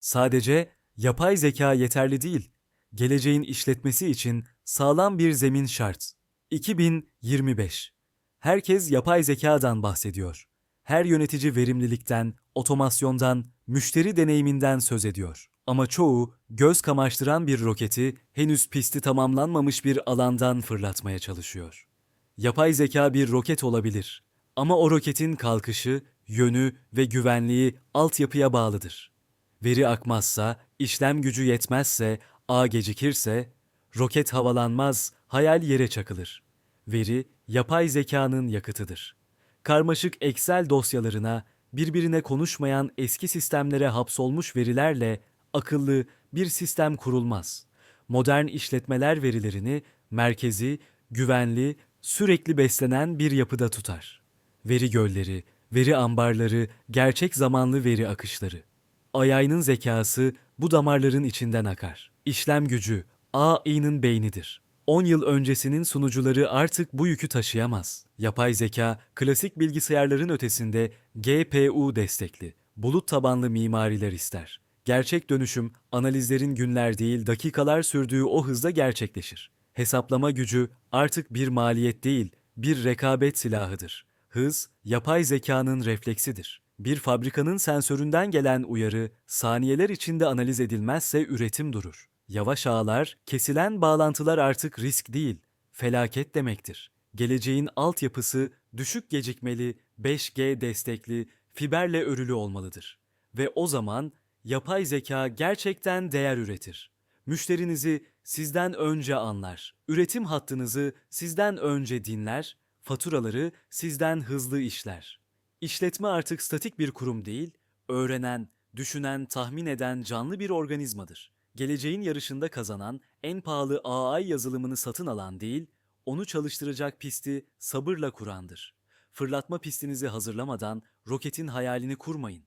Sadece yapay zeka yeterli değil. Geleceğin işletmesi için sağlam bir zemin şart. 2025. Herkes yapay zekadan bahsediyor. Her yönetici verimlilikten, otomasyondan, müşteri deneyiminden söz ediyor. Ama çoğu göz kamaştıran bir roketi henüz pisti tamamlanmamış bir alandan fırlatmaya çalışıyor. Yapay zeka bir roket olabilir ama o roketin kalkışı, yönü ve güvenliği altyapıya bağlıdır. Veri akmazsa, işlem gücü yetmezse, ağ gecikirse, roket havalanmaz, hayal yere çakılır. Veri, yapay zekanın yakıtıdır. Karmaşık Excel dosyalarına, birbirine konuşmayan eski sistemlere hapsolmuş verilerle akıllı bir sistem kurulmaz. Modern işletmeler verilerini merkezi, güvenli, sürekli beslenen bir yapıda tutar. Veri gölleri, veri ambarları, gerçek zamanlı veri akışları. AI'nın zekası bu damarların içinden akar. İşlem gücü AI'nın beynidir. 10 yıl öncesinin sunucuları artık bu yükü taşıyamaz. Yapay zeka, klasik bilgisayarların ötesinde GPU destekli, bulut tabanlı mimariler ister. Gerçek dönüşüm, analizlerin günler değil dakikalar sürdüğü o hızda gerçekleşir. Hesaplama gücü artık bir maliyet değil, bir rekabet silahıdır. Hız, yapay zekanın refleksidir. Bir fabrikanın sensöründen gelen uyarı saniyeler içinde analiz edilmezse üretim durur. Yavaş ağlar, kesilen bağlantılar artık risk değil, felaket demektir. Geleceğin altyapısı düşük gecikmeli, 5G destekli, fiberle örülü olmalıdır. Ve o zaman yapay zeka gerçekten değer üretir. Müşterinizi sizden önce anlar, üretim hattınızı sizden önce dinler, faturaları sizden hızlı işler. İşletme artık statik bir kurum değil, öğrenen, düşünen, tahmin eden canlı bir organizmadır. Geleceğin yarışında kazanan, en pahalı AI yazılımını satın alan değil, onu çalıştıracak pisti sabırla kurandır. Fırlatma pistinizi hazırlamadan roketin hayalini kurmayın.